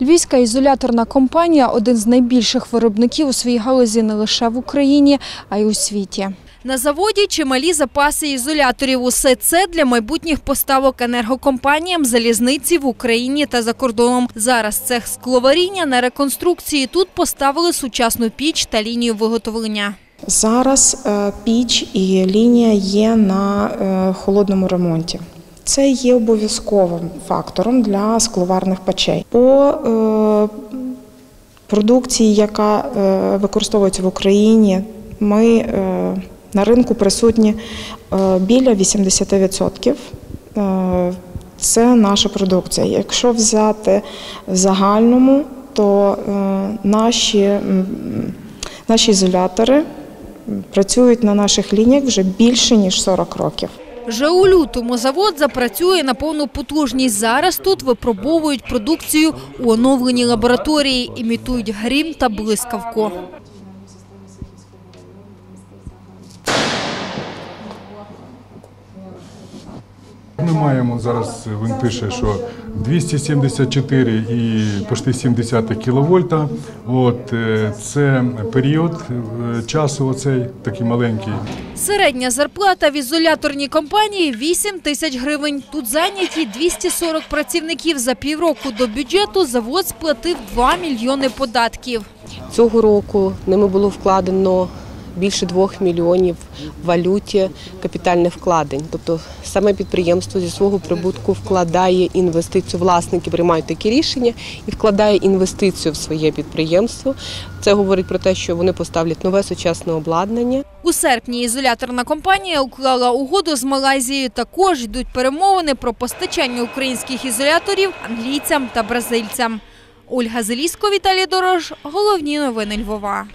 Львівська ізоляторна компанія один з найбільших виробників у своїй галузі не лише в Україні, а й у світі. На заводі чималі запаси ізоляторів. Усе це для майбутніх поставок енергокомпаніям залізниці в Україні та за кордоном. Зараз цех скловаріння на реконструкції. Тут поставили сучасну піч та лінію виготовлення. Зараз е, піч і лінія є на е, холодному ремонті. Це є обов'язковим фактором для скловарних печей. По е, продукції, яка е, використовується в Україні, ми е, на ринку присутні біля 80%. Е, Це наша продукція. Якщо взяти в загальному, то наші, наші ізолятори працюють на наших лініях вже більше ніж 40 років. Вже у лютому завод запрацює на повну потужність. Зараз тут випробовують продукцію у оновленій лабораторії, імітують грім та блискавку. Ми маємо зараз, він пише, що 274 і почти 70 кіловольта. От е, це період е, часу, оцей такий маленький. Середня зарплата в ізоляторній компанії 8 тисяч гривень. Тут зайняті 240 працівників. За півроку до бюджету завод сплатив 2 мільйони податків. Цього року ними було вкладено більше 2 мільйонів в валюті капітальних вкладень. Тобто саме підприємство зі свого прибутку вкладає інвестицію. Власники приймають такі рішення і вкладає інвестицію в своє підприємство. Це говорить про те, що вони поставлять нове сучасне обладнання. У серпні ізоляторна компанія уклала угоду з Малайзією. Також йдуть перемовини про постачання українських ізоляторів англійцям та бразильцям. Ольга Зелісько, Віталій Дорож. Головні новини Львова.